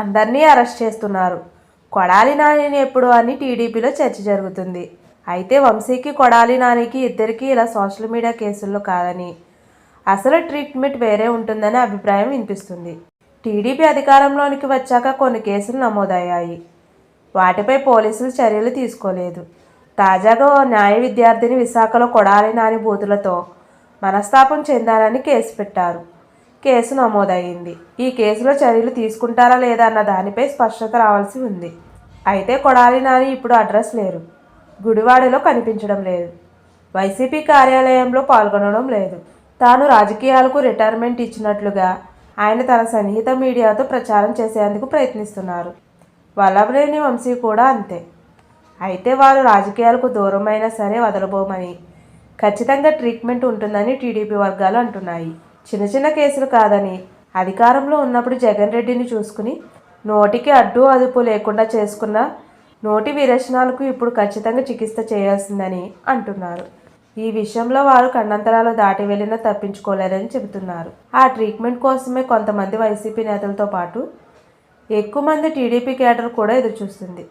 అందరినీ అరెస్ట్ చేస్తున్నారు. కొడాలి నానిని ఎప్పుడు అని టీడీపీలో చర్చ జరుగుతుంది. అయితే వంశీకి కొడాలి నానికి ఇద్దరికీ ఇలా సోషల్ మీడియా కేసుల్లో కాదని. అసలు ట్రీట్మెంట్ వేరే ఉంటుందనే అభిప్రాయం వినిపిస్తుంది. టీడీపీ అధికారంలోనికి వచ్చాక కొన్ని కేసులు నమోదయ్యాయి. వాటిపై పోలీసులు చర్యలు తీసుకోలేదు. తాజాగా ఓ న్యాయ విద్యార్థిని విశాఖలో కొడాలి నాని బూతులతో మనస్తాపం చెందారని కేసు పెట్టారు. కేసు నమోదయ్యింది. ఈ కేసులో చర్యలు తీసుకుంటారా లేదా అన్న దానిపై స్పష్టత రావాల్సి ఉంది. అయితే కొడాలి నాని ఇప్పుడు అడ్రస్ లేరు. గుడివాడలో కనిపించడం లేదు. వైసీపీ కార్యాలయంలో పాల్గొనడం లేదు. తాను రాజకీయాలకు రిటైర్మెంట్ ఇచ్చినట్లుగా ఆయన తన సన్నిహిత మీడియాతో ప్రచారం చేసేందుకు ప్రయత్నిస్తున్నారు. వల్లభనేని వంశీ కూడా అంతే. అయితే వారు రాజకీయాలకు దూరమైనా సరే వదలబోమని ఖచ్చితంగా ట్రీట్మెంట్ ఉంటుందని టీడీపీ వర్గాలు అంటున్నాయి. చిన్న చిన్న కేసులు కాదని అధికారంలో ఉన్నప్పుడు జగన్ రెడ్డిని చూసుకుని నోటికి అడ్డు అదుపు లేకుండా చేసుకున్న నోటి విరచనాలకు ఇప్పుడు ఖచ్చితంగా చికిత్స చేయాల్సిందని అంటున్నారు. ఈ విషయంలో వారు ఖండంతరాలు దాటి వెళ్ళినా తప్పించుకోలేరని చెబుతున్నారు. ఆ ట్రీట్మెంట్ కోసమే కొంతమంది వైసీపీ నేతలతో పాటు ఎక్కువ మంది టీడీపీ కేడర్ కూడా ఎదురుచూస్తుంది.